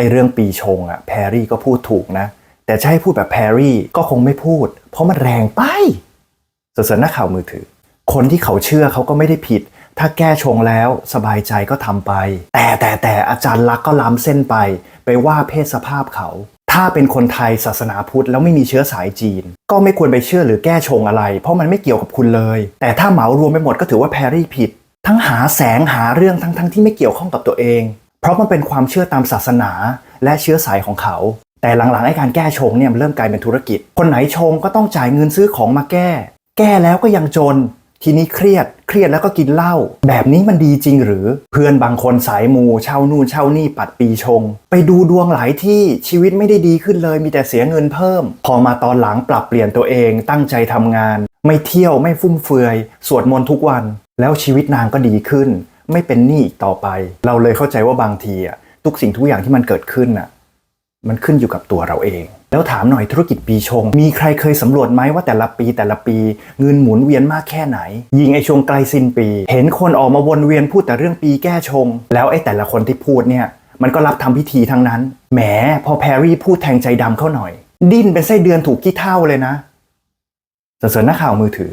อ้เรื่องปีชงอะแพรรี่ก็พูดถูกนะ แต่จะให้พูดแบบแพรรี่ก็คงไม่พูด เพราะมันแรงไปส่วนนักข่าวมือถือ คนที่เขาเชื่อเขาก็ไม่ได้ผิด ถ้าแก้ชงแล้วสบายใจก็ทำไป แต่แต่แต่อาจารย์ลักษ์ก็ล้ำเส้นไป ไปว่าเพศสภาพเขา ถ้าเป็นคนไทยศาสนาพุทธแล้วไม่มีเชื้อสายจีน ก็ไม่ควรไปเชื่อหรือแก้ชงอะไร เพราะมันไม่เกี่ยวกับคุณเลย แต่ถ้าเหมารวมไปหมดก็ถือว่าแพรรี่ผิด ทั้งหาแสงหาเรื่องทั้งทั้งที่ไม่เกี่ยวข้องกับตัวเอง เพราะมันเป็นความเชื่อตามศาสนาและเชื้อสายของเขา แต่หลังๆไอ้การแก้ชงเนี่ยมันเริ่มกลายเป็นธุรกิจ คนไหนชงก็ต้องจ่ายเงินซื้อของมาแก้ แก้แล้วก็ยังจน ทีนี้เครียด เครียดแล้วก็กินเหล้าแบบนี้มันดีจริงหรือเพื่อนบางคนสายมูเช่านู่นเช่านี่ปัดปีชง ไปดูดวงหลายที่ชีวิตไม่ได้ดีขึ้นเลย มีแต่เสียเงินเพิ่ม พอมาตอนหลังปรับเปลี่ยนตัวเองตั้งใจทำงาน ไม่เที่ยวไม่ฟุ่มเฟือย สวดมนต์ทุกวัน แล้วชีวิตนางก็ดีขึ้น ไม่เป็นหนี้อีกต่อไป เราเลยเข้าใจว่าบางทีอะทุกสิ่งทุกอย่างที่มันเกิดขึ้นอะมันขึ้นอยู่กับตัวเราเอง แล้วถามหน่อยธุรกิจปีชง มีใครเคยสำรวจไหมว่าแต่ละปีแต่ละปี เงินหมุนเวียนมากแค่ไหน ยิงไอชงใกลสิ้นปี เห็นคนออกมาวนเวียนพูดแต่เรื่องปีแก้ชง แล้วไอแต่ละคนที่พูดเนี่ย มันก็รับทำพิธีทั้งนั้นแหมพอแพรรี่พูดแทงใจดำเข้าหน่อย ดิ้นเป็นไส้เดือนถูกขี้เท่าเลยนะเสริญนักข่าวมือถือ